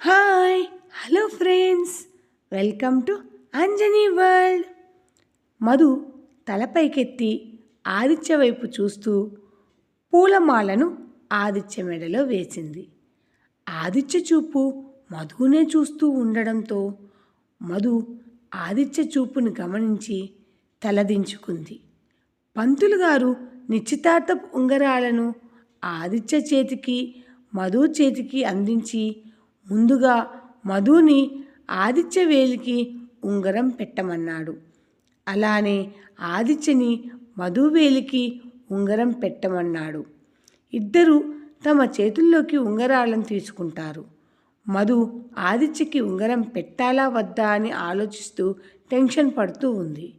Hi hello friends welcome to Anjani world Madhu తలపైకెత్తి Aditya వైపు చూస్తూ పూలమాలను ఆదిత్య మెడలో వేసింది. ఆదిత్య చూపు మధునే చూస్తూ ఉండడంతో మధు ఆదిత్య చూపును గమనించి తలదించుకుంది. పంతులు గారు నిశ్చితార్థపు ఉంగరాలను ఆదిత్య చేతికి మధు చేతికి అందించి ముందుగా మధుని ఆదిత్య వేలికి ఉంగరం పెట్టమన్నాడు. అలానే ఆదిత్యని మధు వేలికి ఉంగరం పెట్టమన్నాడు. ఇద్దరు తమ చేతుల్లోకి ఉంగరాలను తీసుకుంటారు. మధు ఆదిత్యకి ఉంగరం పెట్టాలా వద్దా అని ఆలోచిస్తూ టెన్షన్ పడుతూ ఉంది.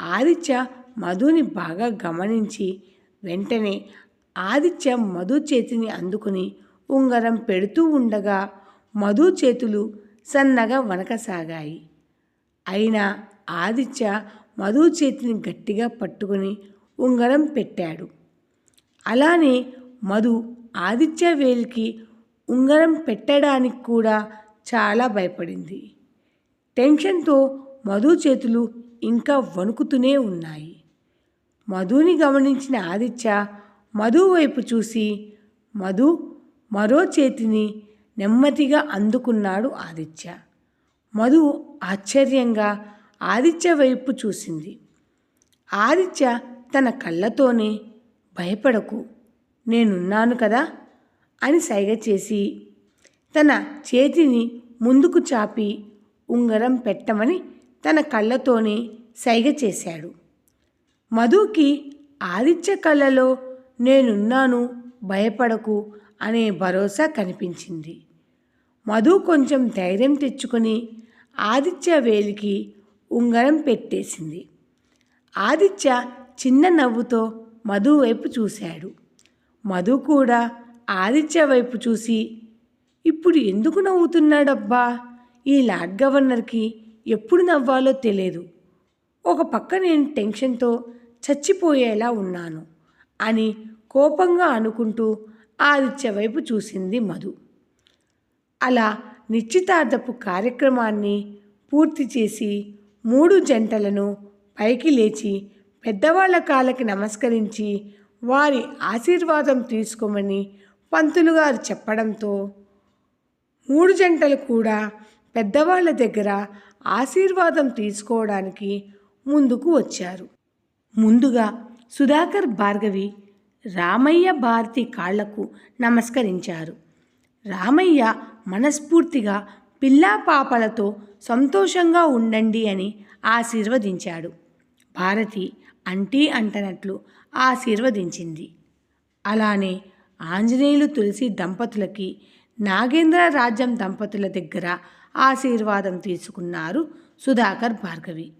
ఆదిత్య మధుని బాగా గమనించి వెంటనే ఆదిత్య మధు చేతిని అందుకుని ఉంగరం పెడుతూ ఉండగా మధు చేతులు సన్నగా వనకసాగాయి అయినా ఆదిత్య మధు చేతిని గట్టిగా పట్టుకుని ఉంగరం పెట్టాడు. అలానే మధు ఆదిత్య వేలికి ఉంగరం పెట్టడానికి కూడా చాలా భయపడింది. టెన్షన్తో మధు చేతులు ఇంకా వణుకుతూనే ఉన్నాయి. మధుని గమనించిన ఆదిత్య మధు వైపు చూసి మధు మరో చేతిని నెమ్మదిగా అందుకున్నాడు ఆదిత్య. మధు ఆశ్చర్యంగా ఆదిత్య వైపు చూసింది. ఆదిత్య తన కళ్ళతోనే భయపడకు నేనున్నాను కదా అని సైగ చేసి తన చేతిని ముందుకు చాపి ఉంగరం పెట్టమని తన కళ్ళతోనే సైగ చేశాడు. మధుకి ఆదిత్య కళ్ళలో నేనున్నాను భయపడకు అనే భరోసా కనిపించింది. మధు కొంచెం ధైర్యం తెచ్చుకొని ఆదిత్య వేలికి ఉంగరం పెట్టేసింది. ఆదిత్య చిన్న నవ్వుతో మధు వైపు చూశాడు. మధు కూడా ఆదిత్య వైపు చూసి ఇప్పుడు ఎందుకు నవ్వుతున్నాడబ్బా? ఈ లార్డ్ గవర్నర్కి ఎప్పుడు నవ్వాలో తెలియదు ఒక పక్క నేను టెన్షన్తో చచ్చిపోయేలా ఉన్నాను అని కోపంగా అనుకుంటూ ఆదిత్య వైపు చూసింది మధు. అలా నిశ్చితార్థపు కార్యక్రమాన్ని పూర్తి చేసి మూడు జంటలను పైకి లేచి పెద్దవాళ్ళ కాళ్ళకి నమస్కరించి వారి ఆశీర్వాదం తీసుకోమని పంతులు గారు చెప్పడంతో మూడు జంటలు కూడా పెద్దవాళ్ళ దగ్గర ఆశీర్వాదం తీసుకోవడానికి ముందుకు వచ్చారు. ముందుగా సుధాకర్ భార్గవి రామయ్య భారతి కాళ్ళకు నమస్కరించారు. రామయ్య మనస్ఫూర్తిగా పిల్లా పాపలతో సంతోషంగా ఉండండి అని ఆశీర్వదించాడు. భారతి అంటీ అంటనట్లు ఆశీర్వదించింది. అలానే ఆంజనేయులు తులసి దంపతులకి నాగేంద్ర రాజ్యం దంపతుల దగ్గర ఆశీర్వాదం తీసుకున్నారు సుధాకర్ భార్గవి.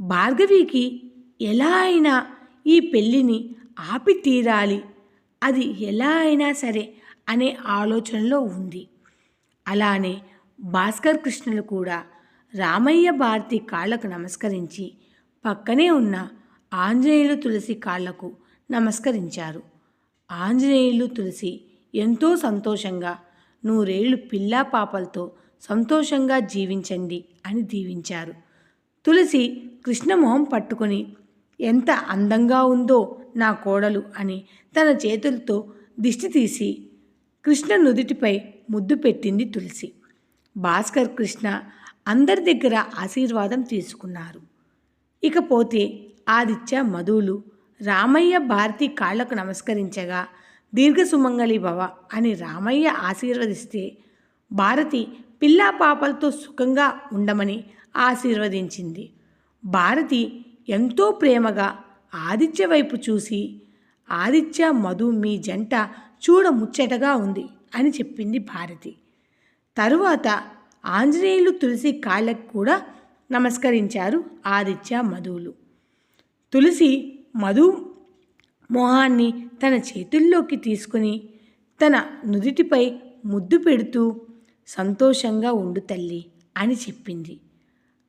భార్గవికి ఎలా అయినా ఈ పెళ్ళిని ఆపి తీరాలి. అది ఎలా అయినా సరే అనే ఆలోచనలో ఉంది. అలానే భాస్కర్ కృష్ణులు కూడా రామయ్య భారతి కాళ్ళకు నమస్కరించి పక్కనే ఉన్న ఆంజనేయులు తులసి కాళ్ళకు నమస్కరించారు. ఆంజనేయులు తులసి ఎంతో సంతోషంగా నూరేళ్ళు పిల్లా పాపలతో సంతోషంగా జీవించండి అని దీవించారు. తులసి కృష్ణమోహం పట్టుకొని ఎంత అందంగా ఉందో నా కోడలు అని తన చేతులతో దిష్టి తీసి కృష్ణ నుదుటిపై ముద్దు పెట్టింది తులసి. భాస్కర్ కృష్ణ అందరి దగ్గర ఆశీర్వాదం తీసుకున్నారు. ఇకపోతే ఆదిత్య మధులు రామయ్య భారతి కాళ్ళకు నమస్కరించగా దీర్ఘసుమంగళి భవ అని రామయ్య ఆశీర్వదిస్తే భారతి పిల్లా పాపలతో సుఖంగా ఉండమని ఆశీర్వదించింది. భారతి ఎంతో ప్రేమగా ఆదిత్య వైపు చూసి ఆదిత్య మధు మీ జంట చూడ ముచ్చటగా ఉంది అని చెప్పింది భారతి. తరువాత ఆంజనేయులు తులసి కాళ్ళకు కూడా నమస్కరించారు ఆదిత్య మధువులు. తులసి మధు మొహాన్ని తన చేతుల్లోకి తీసుకుని తన నుదిటిపై ముద్దు పెడుతూ సంతోషంగా ఉండు తల్లి అని చెప్పింది.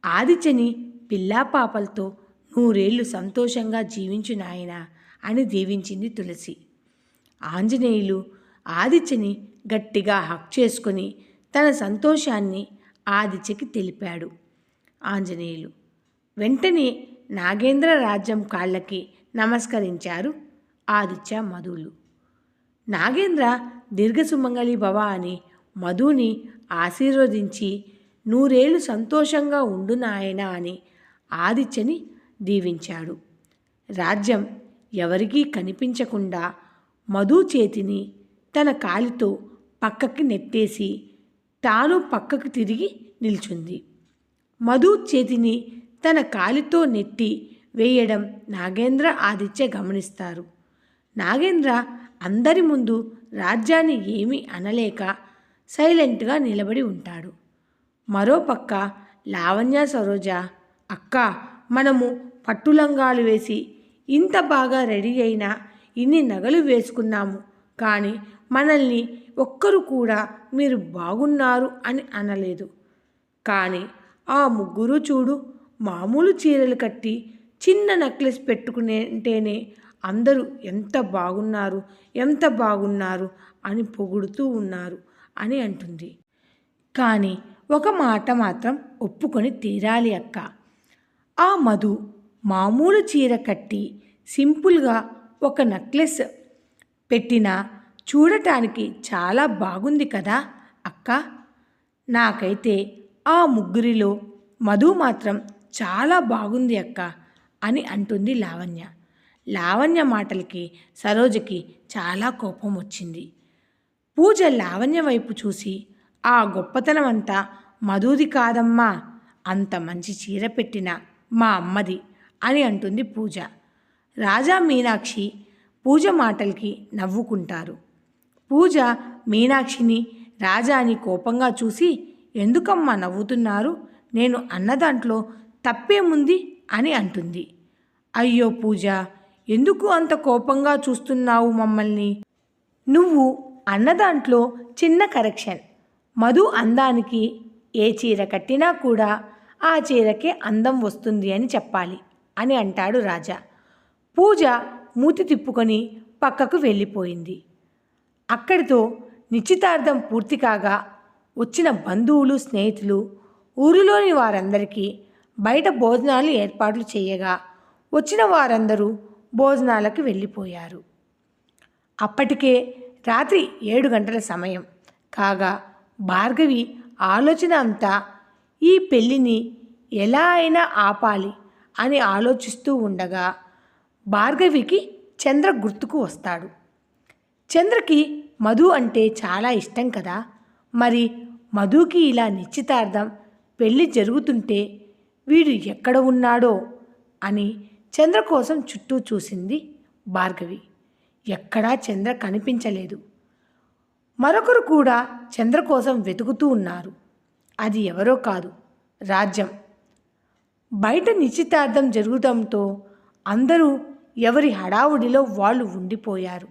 ఆదిత్యని పిల్లా పాపలతో నూరేళ్ళు సంతోషంగా జీవించు నాయనా అని దీవించింది తులసి. ఆంజనేయులు ఆదిత్యని గట్టిగా హక్ చేసుకొని తన సంతోషాన్ని ఆదిత్యకి తెలిపాడు. ఆంజనేయులు వెంటనే నాగేంద్ర రాజ్యం కాళ్ళకి నమస్కరించారు ఆదిత్య మధులు. నాగేంద్ర దీర్ఘసుమంగళి భవ అని మధుని ఆశీర్వదించి నూరేళ్ళు సంతోషంగా ఉండు నాయనా అని ఆదిత్యని దీవించాడు. రాజ్యం ఎవరికీ కనిపించకుండా మధు చేతిని తన కాలితో పక్కకి నెట్టేసి తాను పక్కకు తిరిగి నిల్చుంది. మధు చేతిని తన కాలితో నెట్టి వేయడం నాగేంద్ర ఆదిత్య గమనిస్తారు. నాగేంద్ర అందరి ముందు రాజ్యాన్ని ఏమీ అనలేక సైలెంట్గా నిలబడి ఉంటాడు. మరోపక్క లావణ్య సరోజ అక్క మనము పట్టులంగాలు వేసి ఇంత బాగా రెడీ అయినా ఇన్ని నగలు వేసుకున్నాము. కానీ మనల్ని ఒక్కరు కూడా మీరు బాగున్నారు అని అనలేదు. కానీ ఆ ముగ్గురు చూడు మామూలు చీరలు కట్టి చిన్న నెక్లెస్ పెట్టుకునేంటేనే అందరూ ఎంత బాగున్నారు ఎంత బాగున్నారు అని పొగుడుతూ ఉన్నారు అని అంటుంది. కానీ ఒక మాట మాత్రం ఒప్పుకొని తీరాలి అక్క. ఆ మధు మామూలు చీర కట్టి సింపుల్గా ఒక నెక్లెస్ పెట్టినా చూడటానికి చాలా బాగుంది కదా అక్క? నాకైతే ఆ ముగ్గురిలో మధు మాత్రం చాలా బాగుంది అక్క అని అంటుంది లావణ్య. లావణ్య మాటలకి సరోజకి చాలా కోపం వచ్చింది. పూజ లావణ్య వైపు చూసి ఆ గొప్పతనం అంతా మధుది కాదమ్మా. అంత మంచి చీర పెట్టిన మా అమ్మది. అని అంటుంది పూజ. రాజా మీనాక్షి పూజ మాటలకి నవ్వుకుంటారు. పూజ మీనాక్షిని రాజాని కోపంగా చూసి ఎందుకమ్మా నవ్వుతున్నారు? నేను అన్న దాంట్లో తప్పేముంది? అని అంటుంది. అయ్యో పూజ ఎందుకు అంత కోపంగా చూస్తున్నావు మమ్మల్ని? నువ్వు అన్నదాంట్లో చిన్న కరెక్షన్. మధు అందానికి ఏ చీర కట్టినా కూడా ఆ చీరకే అందం వస్తుంది అని చెప్పాలి. అని అంటాడు రాజా. పూజ మూతి తిప్పుకొని పక్కకు వెళ్ళిపోయింది. అక్కడితో నిశ్చితార్థం పూర్తి కాగా వచ్చిన బంధువులు స్నేహితులు ఊరిలోని వారందరికీ బయట భోజనాలు ఏర్పాట్లు చేయగా వచ్చిన వారందరూ భోజనాలకు వెళ్ళిపోయారు. అప్పటికే రాత్రి ఏడు గంటల సమయం కాగా భార్గవి ఆలోచన అంతా ఈ పెళ్ళిని ఎలా అయినా ఆపాలి అని ఆలోచిస్తూ ఉండగా భార్గవికి చంద్ర గుర్తుకు వస్తాడు. చంద్రకి మధు అంటే చాలా ఇష్టం కదా. మరి మధుకి ఇలా నిశ్చితార్థం పెళ్ళి జరుగుతుంటే వీడు ఎక్కడ ఉన్నాడో అని చంద్ర కోసం చుట్టూ చూసింది భార్గవి. ఎక్కడా చంద్ర కనిపించలేదు. మరొకరు కూడా చంద్ర కోసం వెతుకుతూ ఉన్నారు. అది ఎవరో కాదు రాజ్యం. బయట నిశ్చితార్థం జరగడంతో అందరూ ఎవరి హడావుడిలో వాళ్ళు ఉండిపోయారు.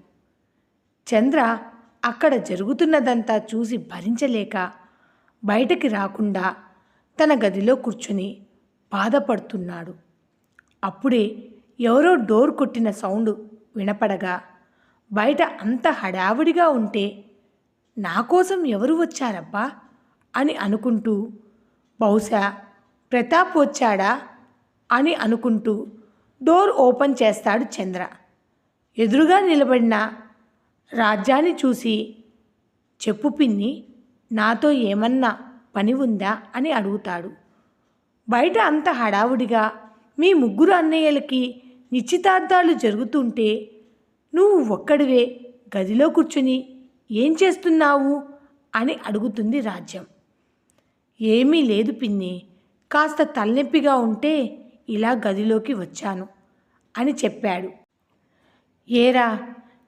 చంద్ర అక్కడ జరుగుతున్నదంతా చూసి భరించలేక బయటకి రాకుండా తన గదిలో కూర్చుని బాధపడుతున్నాడు. అప్పుడే ఎవరో డోర్ కొట్టిన సౌండ్ వినపడగా బయట అంత హడావుడిగా ఉంటే నా కోసం ఎవరు వచ్చారబ్బా? అని అనుకుంటూ బహుశా ప్రతాప్ వచ్చాడా అని అనుకుంటూ డోర్ ఓపెన్ చేస్తాడు చంద్ర. ఎదురుగా నిలబడిన రాజ్యాన్ని చూసి చెప్పు పిన్ని నాతో ఏమన్నా పని ఉందా? అని అడుగుతాడు. బయట అంత హడావుడిగా మీ ముగ్గురు అన్నయ్యలకి నిశ్చితార్థాలు జరుగుతుంటే నువ్వు ఒక్కడివే గదిలో కూర్చుని ఏం చేస్తున్నావు అని అడుగుతుంది రాజ్యం. ఏమీ లేదు పిన్ని కాస్త తలనొప్పిగా ఉంటే ఇలా గదిలోకి వచ్చాను అని చెప్పాడు. ఏరా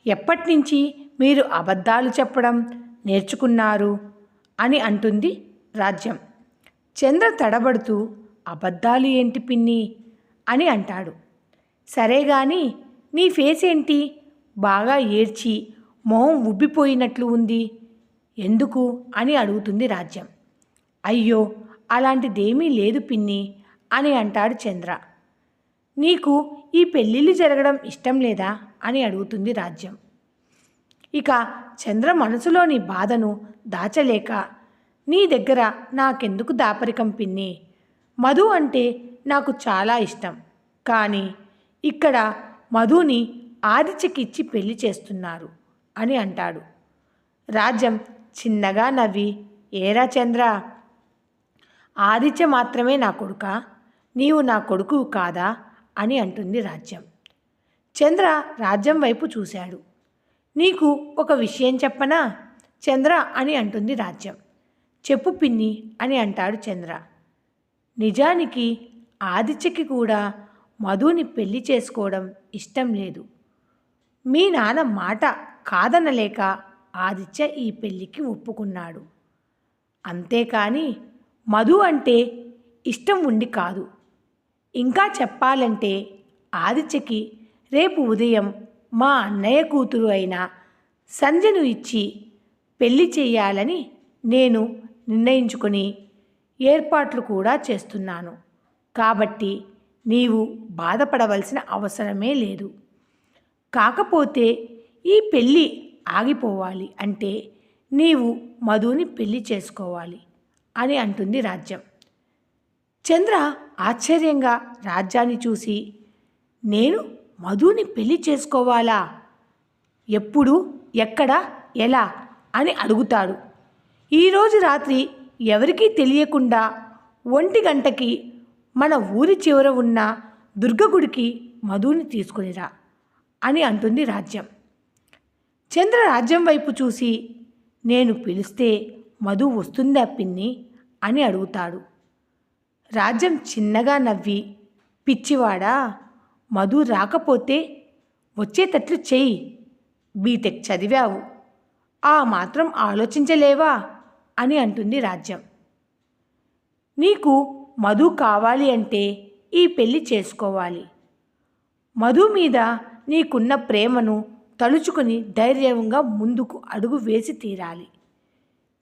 ఎప్పటినుంచి మీరు అబద్ధాలు చెప్పడం నేర్చుకున్నారు? అని అంటుంది రాజ్యం. చంద్ర తడబడుతూ అబద్ధాలు ఏంటి పిన్ని? అని అంటాడు. సరే గాని నీ ఫేస్ ఏంటి? బాగా ఏడ్చి మొహం ఉబ్బిపోయినట్లు ఉంది. ఎందుకు? అని అడుగుతుంది రాజ్యం. అయ్యో అలాంటిదేమీ లేదు పిన్ని అని అంటాడు చంద్ర. నీకు ఈ పెళ్ళిళ్ళు జరగడం ఇష్టం లేదా అని అడుగుతుంది రాజ్యం. ఇక చంద్ర మనసులోని బాధను దాచలేక నీ దగ్గర నాకెందుకు దాపరికం పిన్ని? మధు అంటే నాకు చాలా ఇష్టం. కానీ ఇక్కడ మధుని ఆదిత్యకిచ్చి పెళ్ళి చేస్తున్నారు అని అంటాడు. రాజ్యం చిన్నగా నవ్వి ఏరా చంద్ర ఆదిత్య మాత్రమే నా కొడుక నీవు నా కొడుకు కాదా అని అంటుంది రాజ్యం. చంద్ర రాజ్యం వైపు చూశాడు. నీకు ఒక విషయం చెప్పనా? చంద్ర అని అంటుంది రాజ్యం. చెప్పు పిన్ని అని అంటాడు చంద్ర. నిజానికి ఆదిత్యకి కూడా మధుని పెళ్ళి చేసుకోవడం ఇష్టం లేదు. మీ నాన్న మాట కాదనలేక ఆదిత్య ఈ పెళ్ళికి ఒప్పుకున్నాడు. అంతేకాని మధు అంటే ఇష్టం ఉండి కాదు. ఇంకా చెప్పాలంటే ఆదిత్యకి రేపు ఉదయం మా అన్నయ్య కూతురు అయిన సంజను ఇచ్చి పెళ్ళి చేయాలని నేను నిర్ణయించుకొని ఏర్పాట్లు కూడా చేస్తున్నాను. కాబట్టి నీవు బాధపడవలసిన అవసరమే లేదు. కాకపోతే ఈ పెళ్ళి ఆగిపోవాలి అంటే నీవు మధుని పెళ్ళి చేసుకోవాలి. అని అంటుంది రాజ్యం. చంద్ర ఆశ్చర్యంగా రాజ్యాన్ని చూసి నేను మధుని పెళ్ళి చేసుకోవాలా? ఎప్పుడు? ఎక్కడ? ఎలా? అని అడుగుతాడు. ఈరోజు రాత్రి ఎవరికీ తెలియకుండా ఒంటి గంటకి మన ఊరి చివర ఉన్న దుర్గగుడికి మధుని తీసుకునిరా అని అంటుంది రాజ్యం. చంద్ర రాజ్యం వైపు చూసి నేను పిలిస్తే మధు వస్తుందా పిన్ని? అని అడుగుతాడు. రాజ్యం చిన్నగా నవ్వి పిచ్చివాడా మధు రాకపోతే వచ్చేటట్లు చెయ్యి బీటెక్ చదివావు ఆ మాత్రం ఆలోచించలేవా అని అంటుంది రాజ్యం. నీకు మధు కావాలి అంటే ఈ పెళ్ళి చేసుకోవాలి. మధు మీద నీకున్న ప్రేమను తలుచుకుని ధైర్యంగా ముందుకు అడుగు వేసి తీరాలి.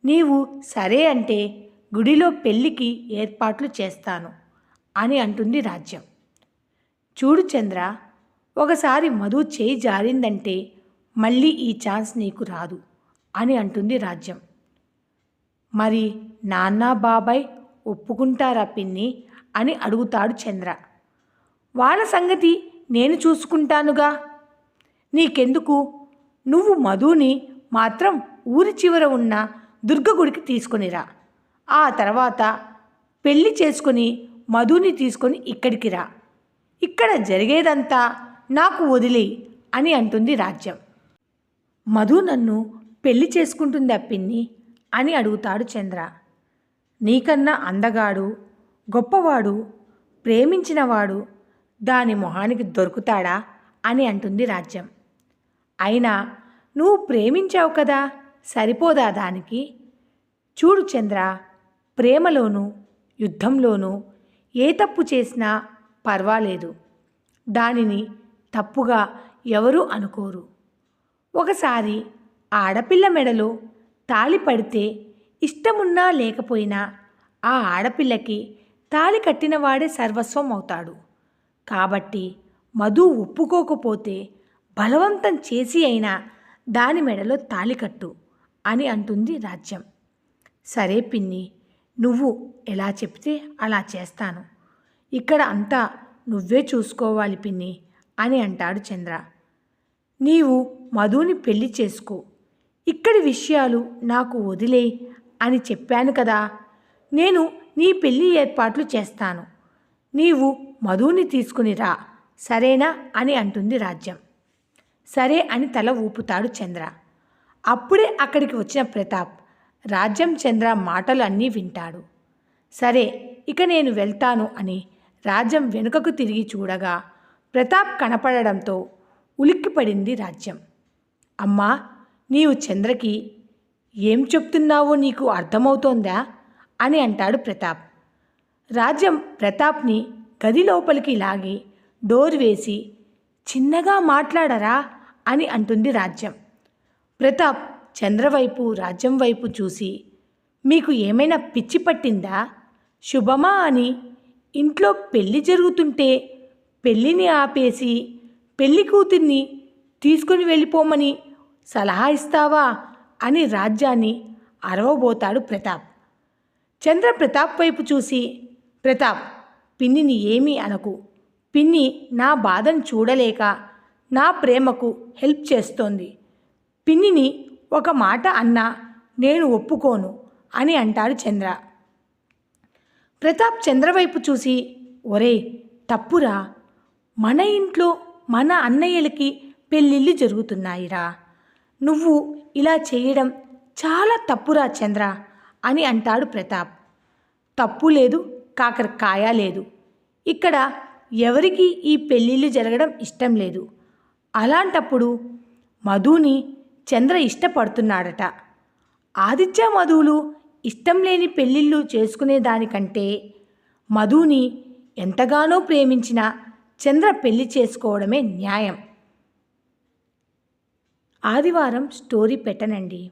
నీవు సరే అంటే గుడిలో పెళ్ళికి ఏర్పాట్లు చేస్తాను అని అంటుంది రాజ్యం. చూడు చంద్ర ఒకసారి మధు చేయి జారిందంటే మళ్ళీ ఈ ఛాన్స్ నీకు రాదు అని అంటుంది రాజ్యం. మరి నాన్న బాబాయ్ ఒప్పుకుంటారా పిన్ని అని అడుగుతాడు చంద్ర. వాళ్ళ సంగతి నేను చూసుకుంటానుగా. నీకెందుకు? నువ్వు మధుని మాత్రం ఊరి చివర ఉన్న దుర్గ గుడికి తీసుకొనిరా ఆ తర్వాత పెళ్ళి చేసుకుని మధుని తీసుకొని ఇక్కడికి రా. ఇక్కడ జరిగేదంతా నాకు వదిలి అని అంటుంది రాజ్యం. మధు నన్ను పెళ్ళి చేసుకుంటుందా పిన్ని? అని అడుగుతాడు చంద్ర. నీకన్నా అందగాడు గొప్పవాడు ప్రేమించినవాడు దాని మొహానికి దొరుకుతాడా? అని అంటుంది రాజ్యం. అయినా నువ్వు ప్రేమించావు కదా సరిపోదా దానికి? చూడు చంద్ర ప్రేమలోనూ యుద్ధంలోనూ ఏ తప్పు చేసినా పర్వాలేదు. దానిని తప్పుగా ఎవరూ అనుకోరు. ఒకసారి ఆడపిల్ల మెడలో తాళి పడితే ఇష్టమున్నా లేకపోయినా ఆ ఆడపిల్లకి తాళి కట్టినవాడే సర్వస్వం అవుతాడు కాబట్టి మధు ఒప్పుకోకపోతే బలవంతం చేసి అయినా దాని మెడలో తాళి కట్టు అని అంటుంది రాజ్యం. సరే పిన్ని నువ్వు ఎలా చెప్తే అలా చేస్తాను. ఇక్కడ అంతా నువ్వే చూసుకోవాలి పిన్ని అని అంటాడు చంద్ర. నీవు మధుని పెళ్ళి చేసుకో. ఇక్కడి విషయాలు నాకు వదిలే అని చెప్పాను కదా. నేను నీ పెళ్ళి ఏర్పాట్లు చేస్తాను. నీవు మధుని తీసుకుని రా. సరేనా అని అంటుంది రాజ్యం. సరే అని తల ఊపుతాడు చంద్ర. అప్పుడే అక్కడికి వచ్చిన ప్రతాప్ రాజ్యం చంద్ర మాటలు అన్నీ వింటాడు. సరే ఇక నేను వెళ్తాను అని రాజ్యం వెనుకకు తిరిగి చూడగా ప్రతాప్ కనపడడంతో ఉలిక్కిపడింది రాజ్యం. అమ్మా నీవు చంద్రకి ఏం చెప్తున్నావో నీకు అర్థమవుతోందా అని అంటాడు ప్రతాప్. రాజ్యం ప్రతాప్ని గది లోపలికి లాగి డోర్ వేసి చిన్నగా మాట్లాడరా అని అంటుంది రాజ్యం. ప్రతాప్ చంద్రవైపు రాజ్యం వైపు చూసి మీకు ఏమైనా పిచ్చి పట్టిందా? శుభమా అని ఇంట్లో పెళ్ళి జరుగుతుంటే పెళ్ళిని ఆపేసి పెళ్ళి కూతుర్ని తీసుకుని వెళ్ళిపోమని సలహా ఇస్తావా? అని రాజ్యాన్ని అరవబోతాడు ప్రతాప్. చంద్ర ప్రతాప్ వైపు చూసి ప్రతాప్ పిన్నిని ఏమీ అనకు. పిన్ని నా బాధను చూడలేక నా ప్రేమకు హెల్ప్ చేస్తోంది. పిన్నిని ఒక మాట అన్నా నేను ఒప్పుకోను అని అంటాడు చంద్ర. ప్రతాప్ చంద్ర వైపు చూసి ఒరే తప్పురా. మన ఇంట్లో మన అన్నయ్యలకి పెళ్ళిళ్ళు జరుగుతున్నాయిరా. నువ్వు ఇలా చేయడం చాలా తప్పురా చంద్ర అని అంటాడు ప్రతాప్. తప్పు లేదు కాకరకాయ లేదు. ఇక్కడ ఎవరికి ఈ పెళ్ళిళ్ళు జరగడం ఇష్టం లేదు. అలాంటప్పుడు మధుని చంద్ర ఇష్టపడుతున్నాడట. ఆదిత్య మధువులు ఇష్టం లేని పెళ్ళిళ్ళు చేసుకునేదానికంటే మధుని ఎంతగానో ప్రేమించిన చంద్ర పెళ్ళి చేసుకోవడమే న్యాయం. ఆదివారం స్టోరీ పెట్టనండి.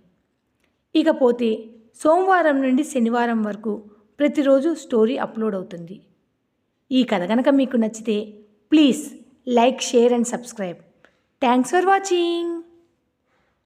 ఇకపోతే సోమవారం నుండి శనివారం వరకు ప్రతిరోజు స్టోరీ అప్లోడ్ అవుతుంది. ఈ కథ కనుక మీకు నచ్చితే please like share and subscribe. Thanks for watching.